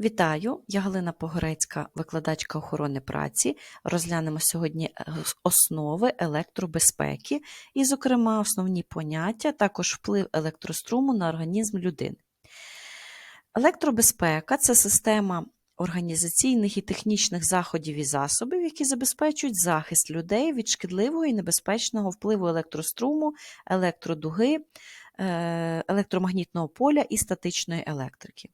Вітаю, я Галина Погорецька, викладачка охорони праці. Розглянемо сьогодні е, основи електробезпеки і, зокрема, основні поняття, також вплив електроструму на організм людини. Електробезпека це система організаційних і технічних заходів і засобів, які забезпечують захист людей від шкідливого і небезпечного впливу електроструму, електродуги, е, електромагнітного поля і статичної електрики.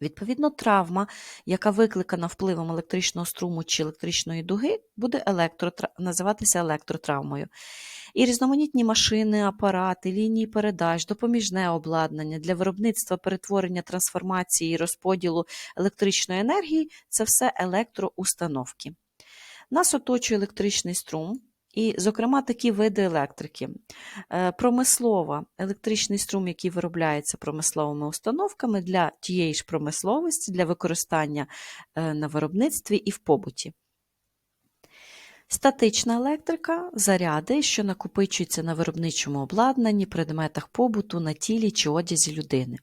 Відповідно, травма, яка викликана впливом електричного струму чи електричної дуги, буде електротра... називатися електротравмою. І різноманітні машини, апарати, лінії передач, допоміжне обладнання для виробництва перетворення трансформації і розподілу електричної енергії це все електроустановки. Нас оточує електричний струм. І, зокрема, такі види електрики. Е, Промислова електричний струм, який виробляється промисловими установками для тієї ж промисловості, для використання е, на виробництві і в побуті. Статична електрика заряди, що накопичуються на виробничому обладнанні, предметах побуту, на тілі чи одязі людини.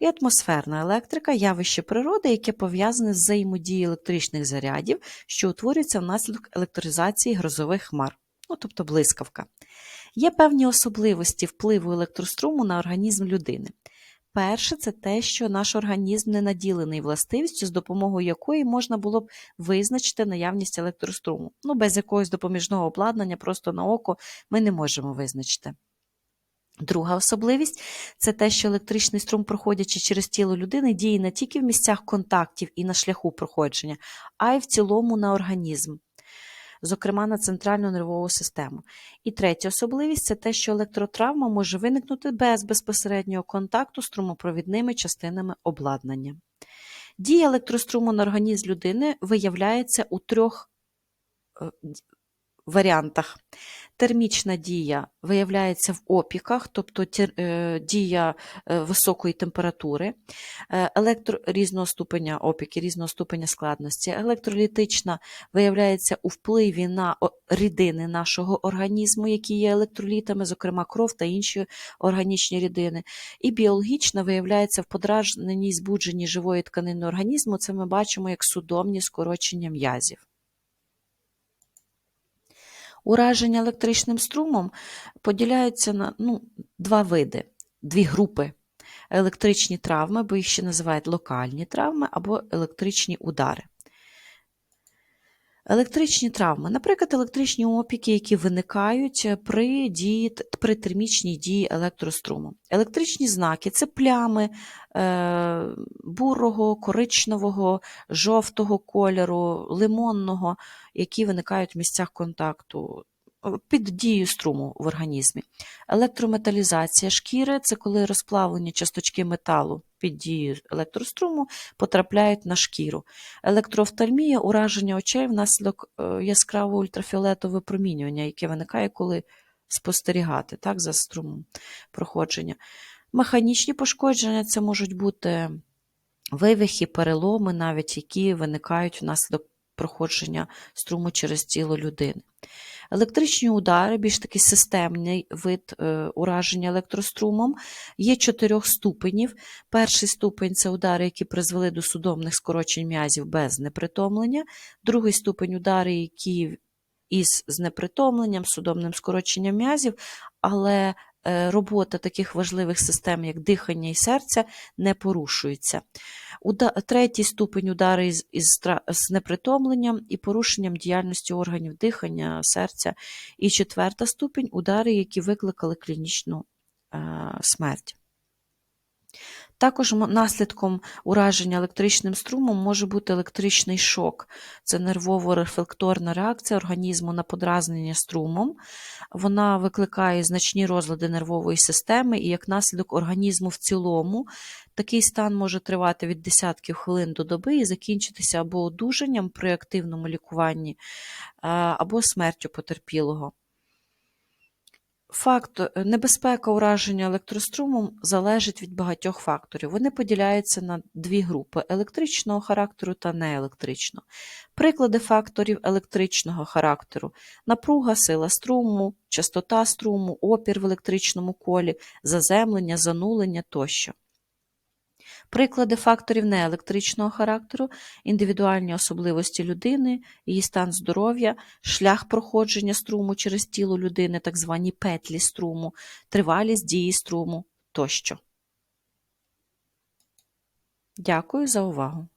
І атмосферна електрика явище природи, яке пов'язане з взаємодією електричних зарядів, що утворюються внаслідок електризації грозових хмар, ну, тобто блискавка. Є певні особливості впливу електроструму на організм людини. Перше, це те, що наш організм не наділений властивістю, з допомогою якої можна було б визначити наявність електроструму. Ну, без якогось допоміжного обладнання, просто на око ми не можемо визначити. Друга особливість це те, що електричний струм, проходячи через тіло людини, діє не тільки в місцях контактів і на шляху проходження, а й в цілому на організм, зокрема на центральну нервову систему. І третя особливість це те, що електротравма може виникнути без безпосереднього контакту з струмопровідними частинами обладнання. Дія електроструму на організм людини виявляється у трьох е, варіантах. Термічна дія виявляється в опіках, тобто е, дія е, високої температури, е, електро різного ступеня опіки, різного ступеня складності. Електролітична виявляється у впливі на рідини нашого організму, які є електролітами, зокрема кров та інші органічні рідини. І біологічна виявляється в подражненні і збудженні живої тканини організму. Це ми бачимо як судомні скорочення м'язів. Ураження електричним струмом поділяються на ну, два види, дві групи. Електричні травми, бо їх ще називають локальні травми або електричні удари. Електричні травми, наприклад, електричні опіки, які виникають при дії, при термічній дії електроструму. Електричні знаки це плями е, бурого, коричневого, жовтого кольору, лимонного, які виникають в місцях контакту під дією струму в організмі. Електрометалізація шкіри це коли розплавлені часточки металу під дією електроструму потрапляють на шкіру. Електрофтальмія ураження очей внаслідок е, яскравого ультрафіолетового випромінювання, яке виникає, коли спостерігати так, за струмом проходження. Механічні пошкодження це можуть бути вивихи, переломи, навіть які виникають внаслідок проходження струму через тіло людини. Електричні удари, більш такий системний вид е, ураження електрострумом, є чотирьох ступенів. Перший ступень це удари, які призвели до судомних скорочень м'язів без непритомлення, другий ступень удари, які із знепритомленням, судомним скороченням м'язів, але робота таких важливих систем, як дихання і серця, не порушується. Третій ступень удари із, із, з непритомленням і порушенням діяльності органів дихання, серця. І четверта ступень удари, які викликали клінічну е, смерть. Також наслідком ураження електричним струмом може бути електричний шок. Це нервово-рефлекторна реакція організму на подразнення струмом. Вона викликає значні розлади нервової системи і як наслідок організму в цілому. Такий стан може тривати від десятків хвилин до доби і закінчитися або одужанням при активному лікуванні, або смертю потерпілого. Факт е, небезпека ураження електрострумом залежить від багатьох факторів. Вони поділяються на дві групи електричного характеру та неелектричного. Приклади факторів електричного характеру напруга, сила струму, частота струму, опір в електричному колі, заземлення, занулення тощо. Приклади факторів неелектричного характеру, індивідуальні особливості людини, її стан здоров'я, шлях проходження струму через тіло людини, так звані петлі струму, тривалість дії струму тощо. Дякую за увагу!